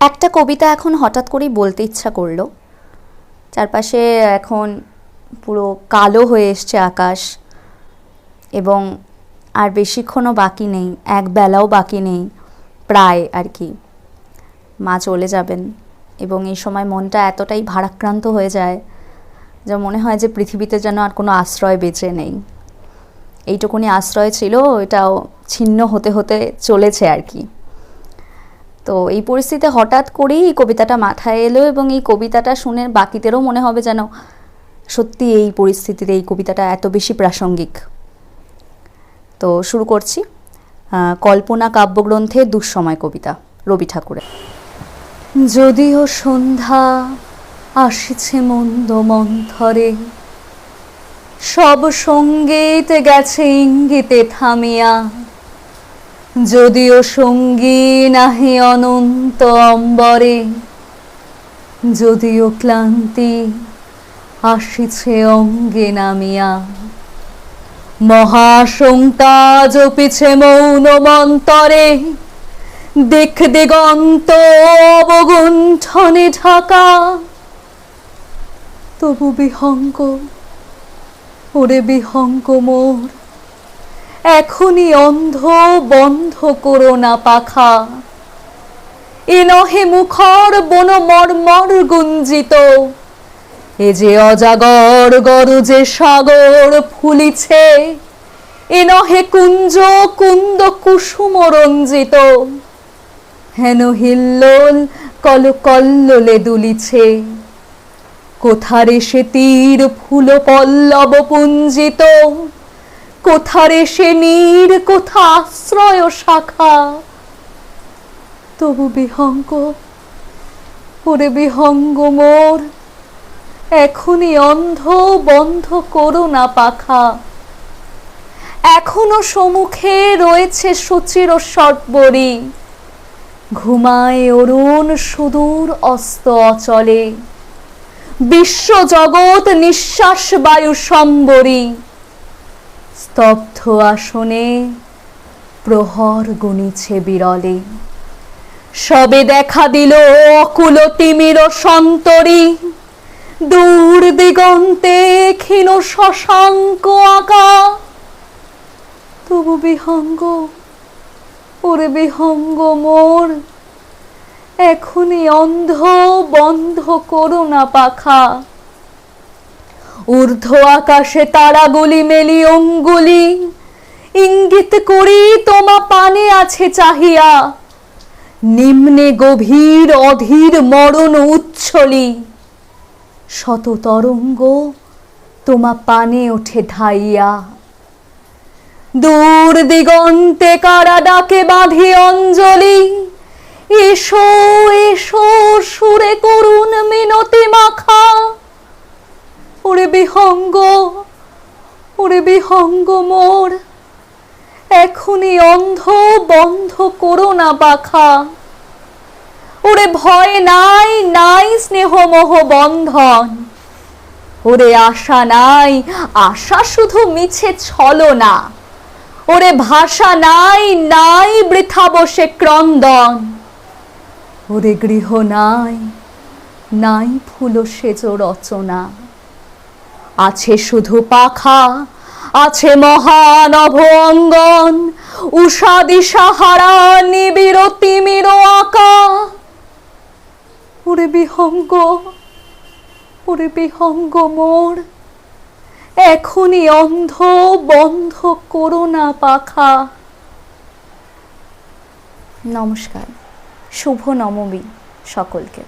একটা কবিতা এখন হঠাৎ করেই বলতে ইচ্ছা করল। চারপাশে এখন পুরো কালো হয়ে এসছে আকাশ এবং আর বেশিক্ষণও বাকি নেই, এক বেলাও বাকি নেই, প্রায় আর কি। মা চলে যাবেন এবং এই সময় মনটা এতটাই ভারাক্রান্ত হয়ে যায় যা মনে হয় যে পৃথিবীতে যেন আর কোনো আশ্রয় বেঁচে নেই। এইটুকুনি আশ্রয় ছিল এটাও ছিন্ন হতে হতে চলেছে আর কি। তো এই পরিস্থিতিতে হঠাৎ করেই এই কবিতাটা মাথায় এলো এবং এই কবিতাটা শুনে বাকিদেরও মনে হবে যেন সত্যি এই পরিস্থিতিতে এই কবিতাটা এত বেশি প্রাসঙ্গিক। তো শুরু করছি কল্পনা কাব্যগ্রন্থে দুঃসময় কবিতা, রবি ঠাকুরের। যদিও সন্ধ্যা আসিছে মন্দ মন্থরে, সব সংগীত গেছে ইঙ্গিতে থামিয়া। যদিও সঙ্গী নাহি অনন্ত অম্বরে, যদিও ক্লান্তি আসিছে অঙ্গে নামিয়া। মহাশঙ্কা জপিছে মৌন মন্তরে দিক দিগন্ত অবগুণ্ঠনে ঢাকা। তবু বিহঙ্গ, ওরে বিহঙ্গ মোর এখনই অন্ধ বন্ধ করো না পাখা। এ নহে মুখর বন মর্মর গুঞ্জিত। এ যে অজাগর গরজে সাগর ফুলিছে, এ নহে কুঞ্জ কুন্দ কুসুম রঞ্জিত। হেন হিল্লোল কল কল্লোলে দুলিছে। কোথারে সে তীর ফুল পল্লব পুঞ্জিত? কোথারে সে নীর, কোথা আশ্রয় শাখা? তবু বিহঙ্গ, ওরে বিহঙ্গ মোর, এখনই অন্ধ বন্ধ করো না পাখা। এখনও সম্মুখে রয়েছে সুচির সর্বরী। ঘুমায় অরুণ সুদূর অস্ত অচলে। বিশ্ব জগৎ নিঃশ্বাস বায়ু সম্বরী। স্তব্ধ আসনে প্রহর গুনিছে বিরলে। সবে দেখা দিল অকুল তিমির সন্তরী। দূর দিগন্তে ক্ষীণ শশাঙ্ক আঁকা তবু বিহঙ্গ, ওরে বিহঙ্গ মোর। এখনই অন্ধ বন্ধ করো না পাখা। ঊর্ধ্ব আকাশে তারাগুলি মেলি অঙ্গুলি। ইঙ্গিত করি তোমা পানে আছে চাহিয়া। নিম্নে গভীর অধীর মরণ উচ্ছলি। শত তরঙ্গ তোমা পানে ওঠে ধাইয়া। দূর দিগন্তে কারা ডাকে বাঁধি অঞ্জলি। এসো এসো, সুরে করুণ মিনতি মাখা। ওরে বিহঙ্গ ওরে বিহঙ্গ মোর। এখনই অন্ধ বন্ধ করো না পাখা ওরে ভয় নাই নাই স্নেহ মোহ বন্ধন। ওরে আশা নাই, আশা শুধু মিছে ছলো না ওরে ভাষা নাই নাই বৃথা বসে ক্রন্দন। ওরে গৃহ নাই নাই ফুল সেজ রচনা। আছে শুধু পাখা, আছে মহানভ অঙ্গন উষা দিশাহারা নিবিড় তিমির আঁকা। ওরে বিহঙ্গ ওরে বিহঙ্গ মোর, এখনই অন্ধ বন্ধ করো না পাখা। নমস্কার, শুভ নবমী সকলকে।